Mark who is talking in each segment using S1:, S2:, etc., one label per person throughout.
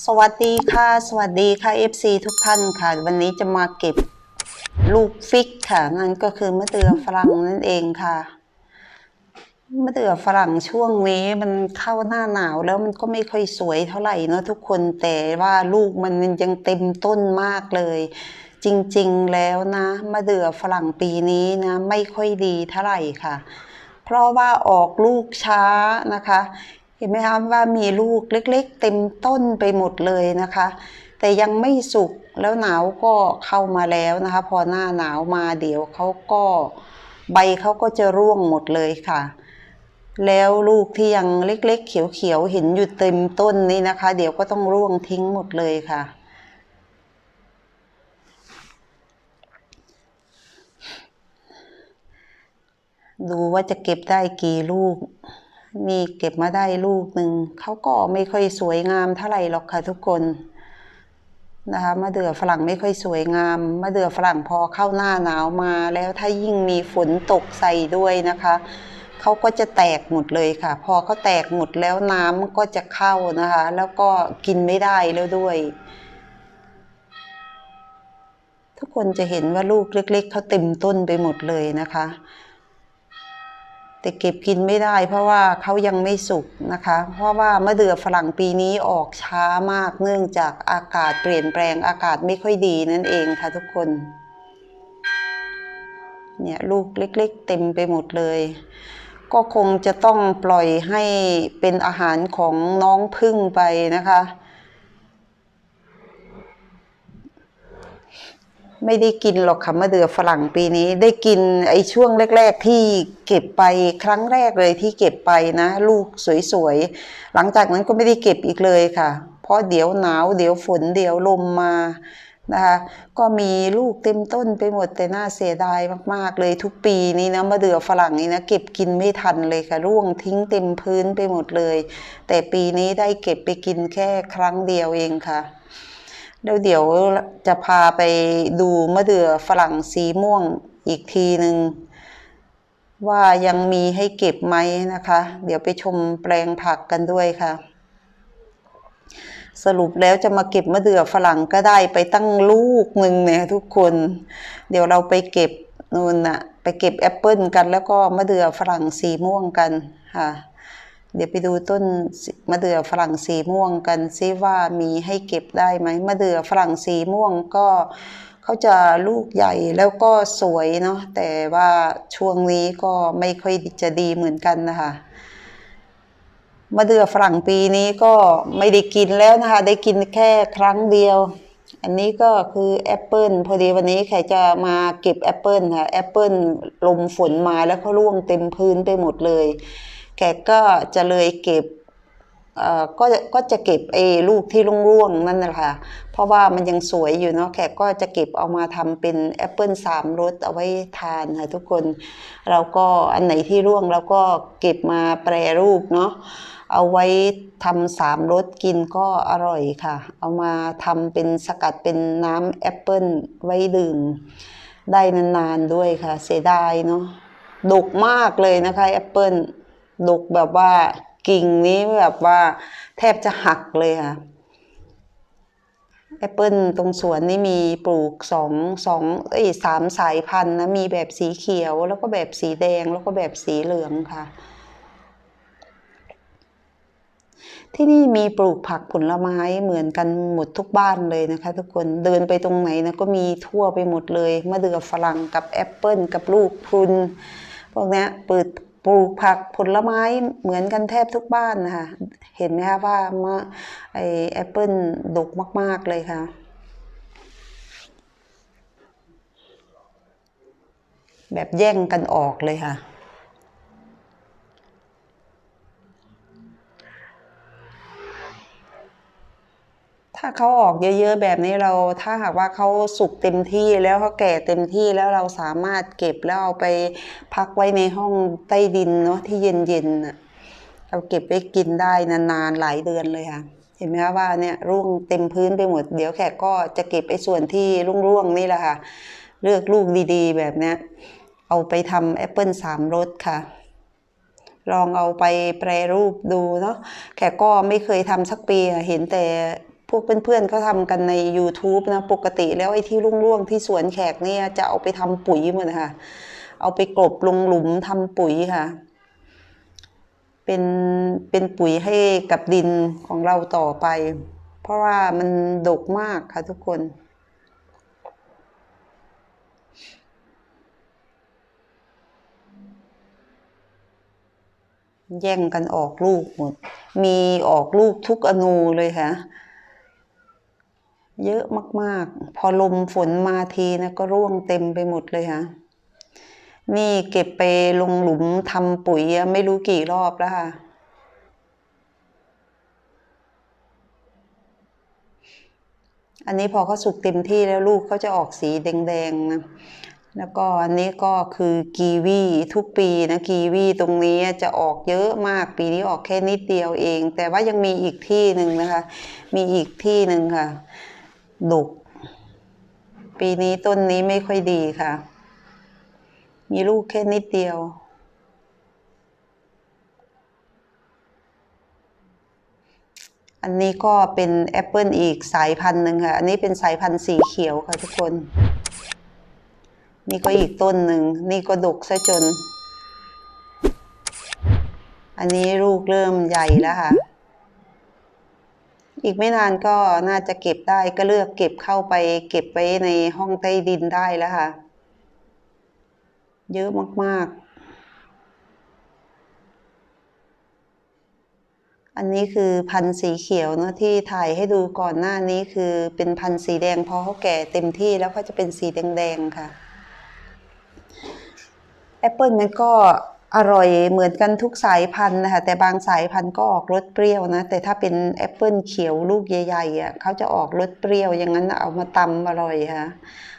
S1: สวัสดีค่ะ สวัสดีค่ะ FC ทุกท่านค่ะ วันนี้จะมาเก็บลูกฟิกค่ะ นั่นก็คือมะเดื่อฝรั่งนั่นเองค่ะมะเดื่อฝรั่งช่วงนี้มันเข้าหน้าหนาวแล้วมันก็ไม่ค่อยสวยเท่าไหร่เนะทุกคนแต่ว่าลูกมันยังเต็มต้นมากเลย จริงๆแล้วนะมะเดื่อฝรั่งปีนี้นะไม่ค่อยดีเท่าไหร่ค่ะ เพราะว่าออกลูกช้านะคะ เห็นไหมคะว่ามีลูกเล็กๆ เต็มต้นไปหมดเลยนะคะ แต่ยังไม่สุกแล้วหนาวก็เข้ามาแล้วนะคะ พอหน้าหนาวมาเดี๋ยวเขาก็ใบเขาก็จะร่วงหมดเลยค่ะ แล้วลูกที่ยังเล็กๆ เขียวๆเห็นอยู่เต็มต้นนี้นะคะ เดี๋ยวก็ต้องร่วงทิ้งหมดเลยค่ะดูว่าจะเก็บได้กี่ลูก มีเก็บมาได้ลูกหนึ่งเขาก็ไม่ค่อยสวยงามเท่าไหร่หรอกค่ะทุกคนนะคะมะเดื่อฝรั่งไม่ค่อยสวยงามมะเดื่อฝรั่งพอเข้าหน้าหนาวมาแล้วถ้ายิ่งมีฝนตกใส่ด้วยนะคะเขาก็จะแตกหมดเลยค่ะ พอเขาแตกหมดแล้วน้ำก็จะเข้านะคะ แล้วก็กินไม่ได้แล้วด้วย ทุกคนจะเห็นว่าลูกเล็ก ๆเขาเต็มต้นไปหมดเลยนะคะ แต่เก็บกินไม่ได้เพราะว่าเขายังไม่สุกนะคะ เพราะว่ามะเดื่อฝรั่งปีนี้ออกช้ามากเนื่องจากอากาศเปลี่ยนแปลงอากาศไม่ค่อยดีนั่นเองค่ะทุกคน เนี่ยลูกเล็กๆ เต็มไปหมดเลย ก็คงจะต้องปล่อยให้เป็นอาหารของน้องพึ่งไปนะคะ ไม่ได้กินหรอกค่ะมะเดื่อฝรั่งปีนี้ ได้กินไอ้ช่วงแรก ๆ ที่เก็บไปครั้งแรกเลยที่เก็บไปนะ ลูกสวยๆ หลังจากนั้นก็ไม่ได้เก็บอีกเลยค่ะ เพราะเดี๋ยวหนาวเดี๋ยวฝนเดี๋ยวลมมานะคะก็มีลูกเต็มต้นไปหมดแต่น่าเสียดายมากๆเลยทุกปีนี้นะมะเดื่อฝรั่งนี้นะเก็บกินไม่ทันเลยค่ะร่วงทิ้งเต็มพื้นไปหมดเลย แต่ปีนี้ได้เก็บไปกินแค่ครั้งเดียวเองค่ะ แล้วเดี๋ยวจะพาไปดูมะเดื่อฝรั่งสีม่วงอีกทีหนึ่งว่ายังมีให้เก็บไหมนะคะ เดี๋ยวไปชมแปลงผักกันด้วยค่ะ สรุปแล้วจะมาเก็บมะเดื่อฝรั่งก็ได้ไปตั้งลูกหนึ่งเนี่ยทุกคน เดี๋ยวเราไปเก็บนู่นน่ะ ไปเก็บแอปเปิลกันแล้วก็มะเดื่อฝรั่งสีม่วงกันค่ะ เดี๋ยวไปดูต้นมะเดื่อฝรั่งสีม่วงกันซิว่ามีให้เก็บได้ไหมมะเดื่อฝรั่งสีม่วงก็เขาจะลูกใหญ่แล้วก็สวยเนาะแต่ว่าช่วงนี้ก็ไม่ค่อยจะดีเหมือนกันนะคะมะเดื่อฝรั่งปีนี้ก็ไม่ได้กินแล้วนะคะ ได้กินแค่ครั้งเดียว อันนี้ก็คือแอปเปิลพอดีวันนี้แขกจะมาเก็บแอปเปิลค่ะแอปเปิลลมฝนมาแล้วก็ร่วงเต็มพื้นไปหมดเลย แกก็จะเลยเก็บเอ่อก็ก็จะเก็บไอ้ลูกที่ร่วงๆนั่นแหละค่ะเพราะว่ามันยังสวยอยู่เนาะแขกก็จะเก็บเอามาทำเป็นแอปเปิลสามรสเอาไว้ทานค่ะทุกคน เราก็อันไหนที่ร่วงเราก็เก็บมาแปรรูปเนาะเอาไว้ทำสามรสกินก็อร่อยค่ะ เอามาทำเป็นสกัดเป็นน้ำแอปเปิลไว้ดื่มได้นานๆด้วยค่ะ เสียดายเนาะดกมากเลยนะคะแอปเปิล ดกแบบว่ากิ่งนี้แบบว่า แทบจะหักเลยค่ะแอปเปิลตรงสวนนี่มีปลูกสองสองเอ้ยสามสายพันธุ์นะมีแบบสีเขียวแล้วก็แบบสีแดงแล้วก็แบบสีเหลืองค่ะ ที่นี่มีปลูกผักผลไม้เหมือนกันหมดทุกบ้านเลยนะคะ ทุกคนเดินไปตรงไหนนะก็มีทั่วไปหมดเลยมะเดื่อฝรั่งกับแอปเปิลกับลูกพรุนพวกนี้เปิด ปลูกผักผลไม้เหมือนกันแทบทุกบ้านนะคะเห็นไหมคะว่าไอแอปเปิลดกมาก ๆ เลยค่ะ แบบแย่งกันออกเลยค่ะ ถ้าเขาออกเยอะๆแบบนี้เราถ้าหากว่าเขาสุกเต็มที่แล้วเขาแก่เต็มที่แล้วเราสามารถเก็บแล้วเอาไปพักไว้ในห้องใต้ดินเนาะที่เย็นๆน่ะเราเก็บไว้กินได้นานๆหลายเดือนเลยค่ะ เห็นไหมคะว่าเนี่ยร่วงเต็มพื้นไปหมด เดี๋ยวแขกก็จะเก็บไอ้ส่วนที่ร่วงๆนี่แหละค่ะ เลือกลูกดีๆ แบบเนี้ยเอาไปทำแอปเปิลสามรสค่ะลองเอาไปแปรรูปดูเนาะแขกก็ไม่เคยทำสักปีเห็นแต่ พวกเพื่อนๆเขาทำกันใน YouTube นะปกติแล้วไอ้ที่ร่วงๆที่สวนแขกเนี่ยจะเอาไปทำปุ๋ยหมดค่ะ เอาไปกลบลงหลุมทำปุ๋ยค่ะ เป็นเป็นปุ๋ยให้กับดินของเราต่อไป เพราะว่ามันดกมากค่ะทุกคนแย่งกันออกลูกหมด มีออกลูกทุกอนูเลยค่ะ เยอะมากๆ พอลมฝนมาทีนะก็ร่วงเต็มไปหมดเลยค่ะนี่เก็บไปลงหลุมทำปุ๋ยไม่รู้กี่รอบแล้วค่ะ อันนี้พอเขาสุกเต็มที่แล้วลูกเขาจะออกสีแดงๆนะแล้วก็อันนี้ก็คือกีวีทุกปีนะกีวีตรงนี้จะออกเยอะมากปีนี้ออกแค่นิดเดียวเอง แต่ว่ายังมีอีกที่หนึ่งนะคะ มีอีกที่หนึ่งค่ะ ดกปีนี้ต้นนี้ไม่ค่อยดีค่ะ มีลูกแค่นิดเดียว อันนี้ก็เป็นแอปเปิลอีกสายพันธุ์หนึ่งค่ะ อันนี้เป็นสายพันธุ์สีเขียวค่ะทุกคน นี่ก็อีกต้นหนึ่ง นี่ก็ดกซะจน อันนี้ลูกเริ่มใหญ่แล้วค่ะ อีกไม่นานก็น่าจะเก็บได้ก็เลือกเก็บเข้าไป เก็บไว้ในห้องใต้ดินได้แล้วค่ะ เยอะมากๆ อันนี้คือพันธุ์สีเขียวเนอะที่ถ่ายให้ดูก่อนหน้านี้คือเป็นพันธุ์สีแดงพอเขาแก่เต็มที่แล้วก็จะเป็นสีแดงๆค่ะแอปเปิลมันก็ อร่อยเหมือนกันทุกสายพันธุ์นะคะแต่บางสายพันธุ์ก็ออกรสเปรี้ยวนะ แต่ถ้าเป็นแอปเปิลเขียวลูกใหญ่ๆอะเขาจะออกรสเปรี้ยวอย่างนั้นเอามาตำอร่อยค่ะ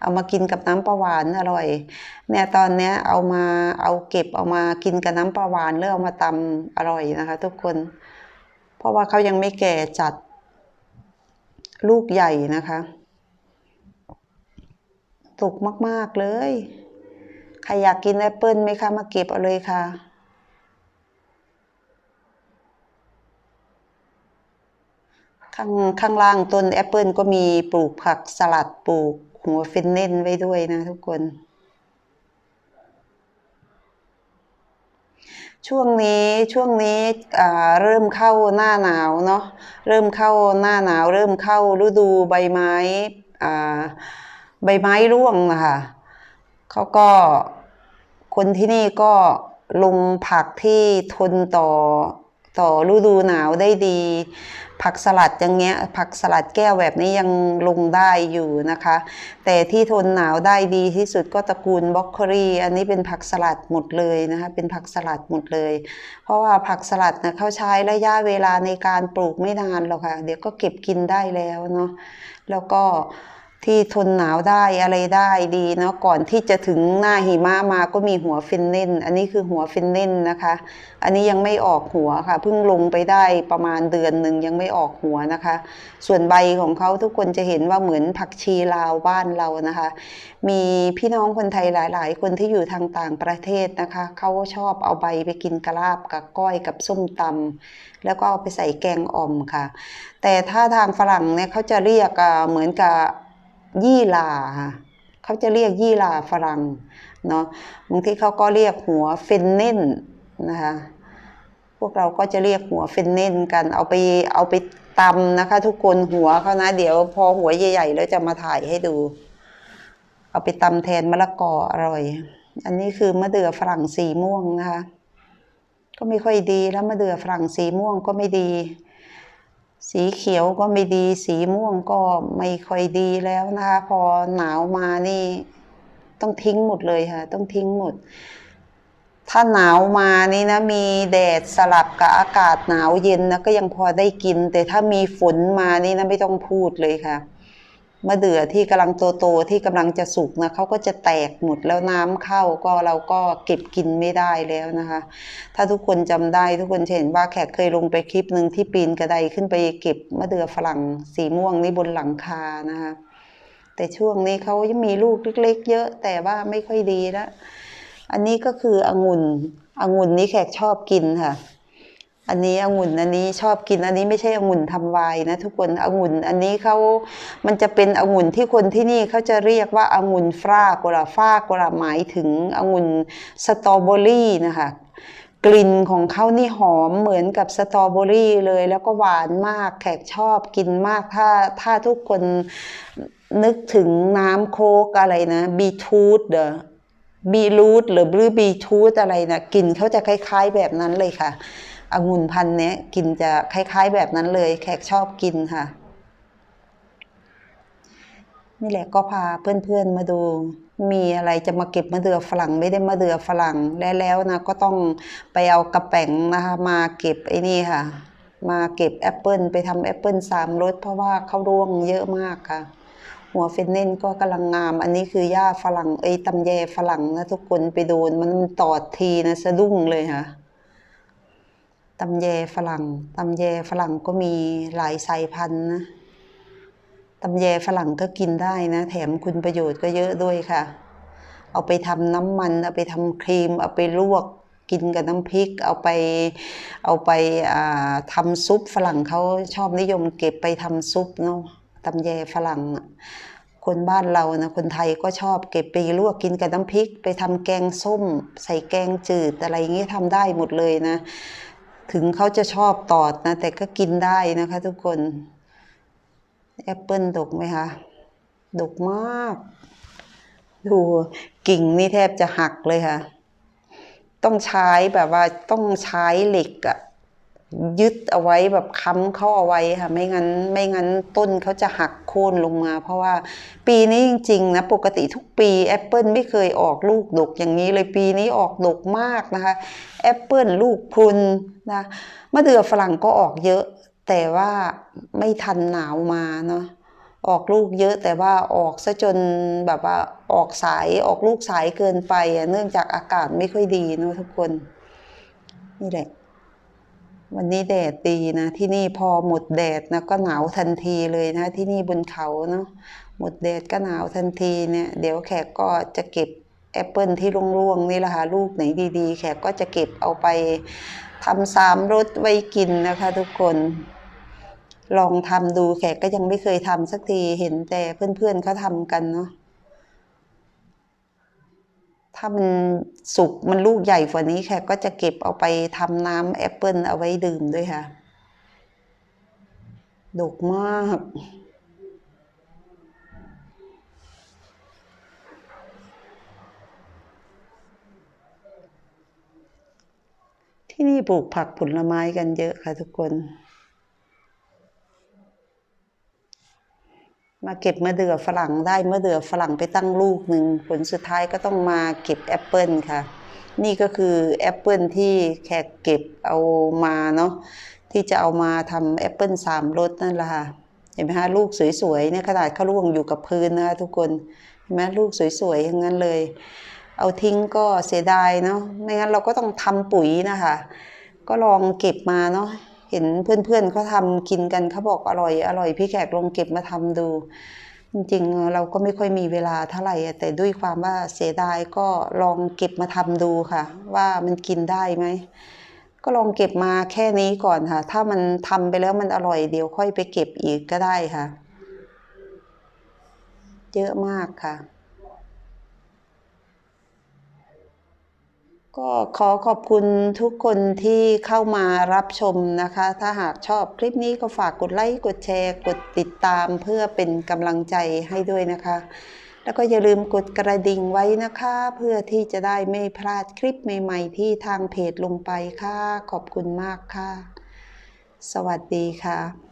S1: เอามากินกับน้ำปลาหวานอร่อยเนี่ยตอนเนี้ยเอามาเอาเก็บเอามากินกับน้ำปลาหวานหรือเอามาตำอร่อยนะคะ ทุกคน เพราะว่าเขายังไม่แก่จัดลูกใหญ่นะคะสุกมาก ๆ เลย ใครอยากกินแอปเปิลไหมคะ มาเก็บเอาเลยค่ะ ข้างข้างล่างต้นแอปเปิลก็มีปลูกผักสลัดปลูกหัวเฟนเน่นไว้ด้วยนะทุกคน ช่วงนี้ช่วงนี้เริ่มเข้าหน้าหนาวเนาะเริ่มเข้าหน้าหนาว เริ่มเข้าฤดูใบไม้ใบไม้ร่วงนะคะเขาก็ คนที่นี่ก็ลงผักที่ทนต่อต่อฤดูหนาวได้ดี ผักสลัดอย่างเงี้ยผักสลัดแก้วแบบนี้ยังลงได้อยู่นะคะ แต่ที่ทนหนาวได้ดีที่สุดก็ตระกูลบล็อกโคลีอันนี้เป็นผักสลัดหมดเลยนะคะเป็นผักสลัดหมดเลย เพราะว่าผักสลัดนะเขาใช้ระยะเวลาในการปลูกไม่นานหรอกค่ะเดี๋ยวก็เก็บกินได้แล้วเนาะแล้วก็ ที่ทนหนาวได้อะไรได้ดีเนาะก่อนที่จะถึงหน้าหิมะมาก็มีหัวฟินเน่น อันนี้คือหัวฟินเน่นนะคะ อันนี้ยังไม่ออกหัวค่ะเพิ่งลงไปได้ประมาณเดือนหนึ่งยังไม่ออกหัวนะคะ ส่วนใบของเขาทุกคนจะเห็นว่าเหมือนผักชีลาวบ้านเรานะคะ มีพี่น้องคนไทยหลาย ๆ คนที่อยู่ทางต่างประเทศนะคะเขาชอบเอาใบไปกินกะลาบกับก้อยกับส้มตำแล้วก็เอาไปใส่แกงอ่อมค่ะ แต่ถ้าทางฝรั่งเนี่ยเขาจะเรียกเหมือนกับ ยี่หร่าค่ะเขาจะเรียกยี่หร่าฝรั่งเนาะบางทีเขาก็เรียกหัวเฟนเน่นนะคะ พวกเราก็จะเรียกหัวเฟนเน่นกันเอาไปเอาไปตำนะคะ ทุกคนหัวเขานะ เดี๋ยวพอหัวใหญ่ๆแล้วจะมาถ่ายให้ดู เอาไปตำแทนมะละกออร่อย อันนี้คือมะเดื่อฝรั่งสีม่วงนะคะ ก็ไม่ค่อยดีแล้วมะเดื่อฝรั่งสีม่วงก็ไม่ดี สีเขียวก็ไม่ดี สีม่วงก็ไม่ค่อยดีแล้วนะคะพอหนาวมานี่ ต้องทิ้งหมดเลยค่ะ ต้องทิ้งหมด ถ้าหนาวมานี่นะมีแดดสลับกับอากาศหนาวเย็นนะก็ยังพอได้กิน แต่ถ้ามีฝนมานี่นะไม่ต้องพูดเลยค่ะ มะเดื่อที่กำลังโตๆที่กำลังจะสุกนะเขาก็จะแตกหมดแล้วน้ำเข้าก็เราก็เก็บกินไม่ได้แล้วนะคะ ถ้าทุกคนจำได้ทุกคนเห็นว่าแขกเคยลงไปคลิปหนึ่งที่ปีนกระไดขึ้นไปเก็บมะเดื่อฝรั่งสีม่วงนี่บนหลังคานะคะแต่ช่วงนี้เขายังมีลูกเล็ก ๆ เยอะ แต่ว่าไม่ค่อยดีแล้วอันนี้ก็คือองุ่นองุ่นนี้แขกชอบกินค่ะ อันนี้องุ่นอันนี้ชอบกินอันนี้ไม่ใช่องุ่นทำวน์นะทุกคนองุ่นอันนี้เขามันจะเป็นองุ่นที่คนที่นี่เขาจะเรียกว่าองุ่นฟรากราฟากราหมายถึงองุ่นสตรอเบอรี่นะคะกลิ่นของเขานี่หอมเหมือนกับสตรอเบอรี่เลยแล้วก็หวานมากแขกชอบกินมากถ้าถ้าทุกคนนึกถึงน้ำโค้กอะไรนะบีทูธเดอบีรูทหรือหรือบีทูธอะไรนะกลิ่นเขาจะคล้าย ๆแบบนั้นเลยค่ะ องุ่นพันธุ์เนี้ยกินจะคล้ายๆแบบนั้นเลย แขกชอบกินค่ะ นี่แหละก็พาเพื่อนๆมาดู มีอะไรจะมาเก็บมะเดื่อฝรั่งไม่ได้มะเดื่อฝรั่งและแล้วนะก็ต้องไปเอากระแป๋งนะคะมาเก็บไอ้นี่ค่ะ มาเก็บแอปเปิลไปทำแอปเปิลสามรสเพราะว่าเขาร่วงเยอะมากค่ะหัวเฟนเน่นก็กำลังงาม อันนี้คือหญ้าฝรั่งไอ้ตำแยฝรั่งนะทุกคนไปโดนมันตอดทีนะสะดุ้งเลยค่ะ ตำแยฝรั่งตำแยฝรั่งก็มีหลายสายพันธุ์นะตำแยฝรั่งก็กินได้นะ แถมคุณประโยชน์ก็เยอะด้วยค่ะ เอาไปทำน้ำมัน เอาไปทำครีม เอาไปลวกกินกับน้ำพริก เอาไปเอาไปอ่าทำซุปฝรั่งเขาชอบนิยมเก็บไปทำซุปเนาะตำแยฝรั่งคนบ้านเรานะคนไทยก็ชอบเก็บไปลวกกินกับน้ำพริก ไปทำแกงส้ม ใส่แกงจืดอะไรอย่างนี้ยทำได้หมดเลยนะ ถึงเขาจะชอบตอดนะ แต่ก็กินได้นะคะทุกคน แอปเปิลดกไหมคะ ดกมาก ดูกิ่งนี่แทบจะหักเลยค่ะ ต้องใช้แบบว่าต้องใช้เหล็กอะ ยึดเอาไว้แบบค้ำเขาเอาไว้ค่ะไม่งั้นไม่งั้นต้นเขาจะหักโค่นลงมา เพราะว่าปีนี้จริงๆนะปกติทุกปีแอปเปิลไม่เคยออกลูกดกอย่างนี้เลยปีนี้ออกดกมากนะคะแอปเปิลลูกพรุนนะมะเดื่อฝรั่งก็ออกเยอะ แต่ว่าไม่ทันหนาวมาเนาะออกลูกเยอะแต่ว่าออกซะจนแบบว่าออกสายออกลูกสายเกินไปเนื่องจากอากาศไม่ค่อยดีเนาะทุกคนนี่แหละ วันนี้แดดดีนะ ที่นี่พอหมดแดดนะก็หนาวทันทีเลยนะ ที่นี่บนเขาเนาะหมดแดดก็หนาวทันทีเนี่ย เดี๋ยวแขกก็จะเก็บแอปเปิลที่ร่วงๆนี่แหละค่ะลูกไหนดีๆ แขกก็จะเก็บเอาไปทำสามรสไว้กินนะคะทุกคนลองทำดูแขกก็ยังไม่เคยทำสักทีเห็นแต่เพื่อนๆเขาทำกันเนาะ ถ้ามันสุกมันลูกใหญ่กว่านี้แขกก็จะเก็บเอาไปทำน้ำแอปเปิลเอาไว้ดื่มด้วยค่ะ ดกมาก ที่นี่ปลูกผักผลไม้กันเยอะค่ะทุกคน มาเก็บมะเดื่อฝรั่งได้มะเดื่อฝรั่งไปตั้งลูกหนึ่งผลสุดท้ายก็ต้องมาเก็บแอปเปิลค่ะ นี่ก็คือแอปเปิลที่แขกเก็บเอามาเนาะที่จะเอามาทำแอปเปิลสามรสนั่นแหละค่ะเห็นไหมคะลูกสวยๆเนี่ยขนาดเขาร่วงอยู่กับพื้นนะคะทุกคนเห็นไหมลูกสวยๆอย่างนั้นเลย เอาทิ้งก็เสียดายเนาะไม่งั้นเราก็ต้องทำปุ๋ยนะคะ ก็ลองเก็บมาเนาะ เห็นเพื่อนๆเขาทำกินกันเขาบอกอร่อย อร่อยพี่แขกลองเก็บมาทำดู จริงๆเราก็ไม่ค่อยมีเวลาเท่าไหร่แต่ด้วยความว่าเสียดายก็ลองเก็บมาทำดูค่ะ ว่ามันกินได้ไหมก็ลองเก็บมาแค่นี้ก่อนค่ะ ถ้ามันทำไปแล้วมันอร่อยเดี๋ยวค่อยไปเก็บอีกก็ได้ค่ะ เยอะมากค่ะ ก็ขอขอบคุณทุกคนที่เข้ามารับชมนะคะ ถ้าหากชอบคลิปนี้ก็ฝากกดไลค์ กดแชร์ กดติดตามเพื่อเป็นกำลังใจให้ด้วยนะคะ แล้วก็อย่าลืมกดกระดิ่งไว้นะคะ เพื่อที่จะได้ไม่พลาดคลิปใหม่ ๆ ที่ทางเพจลงไปค่ะ ขอบคุณมากค่ะ สวัสดีค่ะ